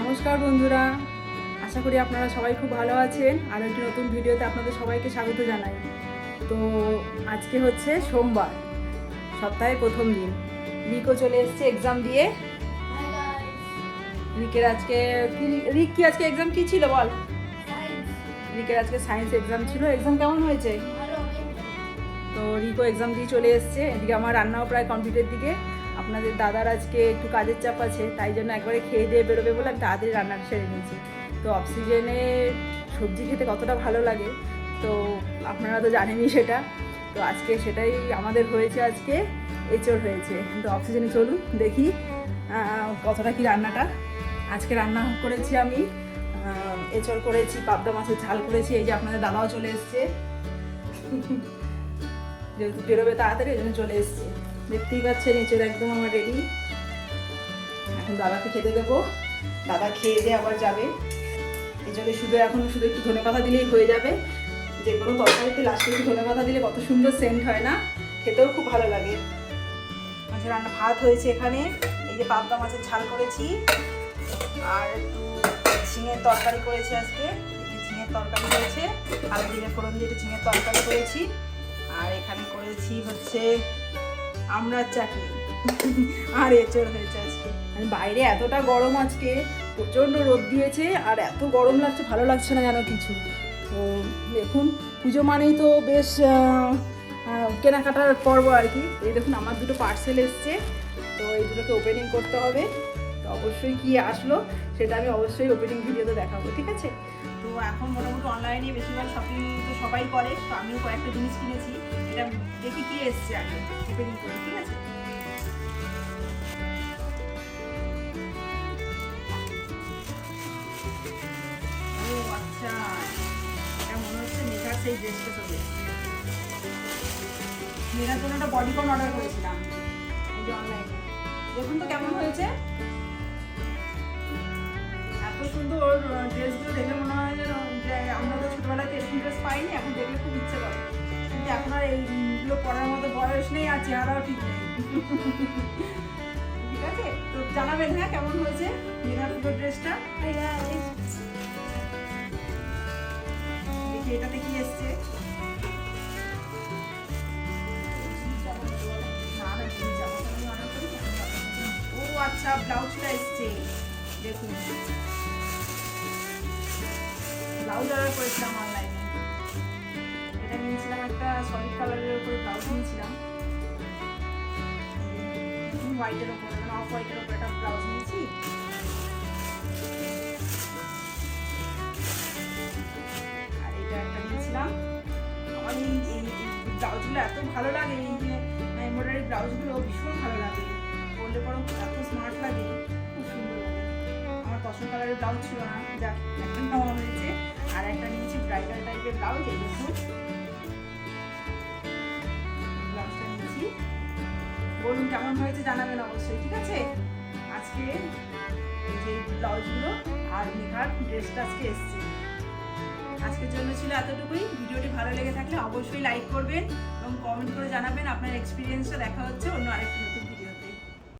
নমস্কার বন্ধুরা। আশা করি আপনারা সবাই খুব ভালো আছেন। আর একটি নতুন ভিডিওতে আপনাদের সবাইকে স্বাগত জানাই। তো আজকে হচ্ছে সোমবার সপ্তাহের প্রথম দিন। রিকও চলে এসছে এক্সাম দিয়ে। রিকের আজকে রিক কি আজকে এক্সাম কি ছিল বল? রিকের আজকে সায়েন্স এক্সাম ছিল। এক্সাম কেমন হয়েছে? তো রিকো এক্সাম দিয়ে চলে এসছে। এদিকে আমার রান্নাও প্রায় কমপ্লিটের দিকে। আপনাদের দাদার আজকে একটু কাজের চাপ আছে, তাই জন্য একবারে খেয়ে দিয়ে বেরোবে বলে আমি তাড়াতাড়ি রান্নাটা সেরে নিয়েছি। তো অক্সিজেনে সবজি খেতে কতটা ভালো লাগে, তো আপনারা তো জানেনই সেটা। তো আজকে সেটাই আমাদের হয়েছে আজকে, এঁচড় হয়েছে। তো অক্সিজেনে চলুন দেখি কতটা কি রান্নাটা। আজকে রান্না করেছি আমি এঁচড় করেছি, পাবদা মাছের ঝাল করেছি, এই যে আপনাদের দাদাও চলে এসছে। যেহেতু বেরোবে তাড়াতাড়ি ওই জন্য চলে এসছে। দেখতেই পাচ্ছেন, এঁচড় একদম আমার রেডি এখন দাদাকে খেতে দেবো। দাদা খেয়ে দিয়ে আবার যাবে। এঁচড়ে শুধু এখন শুধু একটু ধনে পাতা দিলেই হয়ে যাবে। যে কোনো তরকারিতে লাস্টে একটু ধনে পাতা দিলে কত সুন্দর সেন্ট হয় না? খেতেও খুব ভালো লাগে। মাছের রান্না ভাত হয়েছে এখানে। এই যে পাবদা মাছের ঝাল করেছি। আর একটু ঝিঙের তরকারি করেছি আজকে। ঝিঙের তরকারি হয়েছে। আলু দিয়ে ফোড়ন দিয়ে একটু ঝিঙের তরকারি করেছি। আর এখানে করেছি হচ্ছে আমড়ার চাটনি আর এচর হয়েছে আজকে। মানে বাইরে এতটা গরম আজকে, প্রচণ্ড রোদ দিয়েছে, আর এত গরম লাগছে, ভালো লাগছে না যেন কিছু। তো দেখুন, পুজো মানেই তো বেশ কেনাকাটার পর্ব আর কি। এই দেখুন, আমার দুটো পার্সেল এসছে, তো এই দুটোকে ওপেনিং করতে হবে। তো অবশ্যই কি আসলো সেটা আমি অবশ্যই ওপেনিং ভিডিওতে দেখাবো, ঠিক আছে? তো এখন মোটামুটি অনলাইনে বেশিরভাগ শপিং তো সবাই করে, তো আমিও কয়েকটা জিনিস কিনেছি, এটা দেখি কি এসছে আগে ওপেনিং করি, ঠিক আছে? আচ্ছা মনে হচ্ছে সেই মেঘার জন্য একটা বডিকন অর্ডার করেছিলাম, এই যে অনলাইনে দেখুন তো কেমন হয়েছে। সুন্দর ড্রেসগুলো দেখে মনে হয় যেন, যে আমরা তো ছোটবেলাতে এরকম ড্রেস পাইনি, এখন দেখলে খুব ইচ্ছে করে। কিন্তু এখন আর এইগুলো পরার মতো বয়স নেই, আর চেহারাও ঠিক নেই। ঠিক আছে? তো জানাবেন হ্যাঁ কেমন হয়েছে মেঘার পুজোর ড্রেসটা. দেখি, এটাতে কি এসছে। ও আচ্ছা ব্লাউজটা এসছে। দেখুন। ব্লাউজ অর্ডার করেছিলাম অনলাইনে এটা নিয়েছিলাম একটা সলিড কালারের উপরে ব্লাউজ নিয়েছিলাম হোয়াইটের উপরে মানে অফ হোয়াইটের উপরে একটা ব্লাউজ নিয়েছি। আর এটা একটা নিয়েছিলাম আমার এই ব্লাউজগুলো এত ভালো লাগে, এই যে এমব্রয়ডারি ব্লাউজগুলো ভীষণ ভালো লাগে। পরলে পরও এত স্মার্ট লাগে, খুব সুন্দর আমার পছন্দ কালারের ব্লাউজ ছিল না, যাক একটা নেওয়া হয়েছে। আর একটা নিয়েছি ব্রাইডাল টাইপের ব্লাউজ এই দেখুন। ব্লাউজটা নিয়েছি। বলুন কেমন হয়েছে জানাবেন অবশ্যই, ঠিক আছে? আজকে এই যে ব্লাউজগুলো আর মেঘার ড্রেসটা আজকে এসছে। আজকের জন্য ছিল এতটুকুই। ভিডিওটি ভালো লেগে থাকলে অবশ্যই লাইক করবেন এবং কমেন্ট করে জানাবেন। আপনার এক্সপিরিয়েন্সটা দেখা হচ্ছে অন্য আরেকটি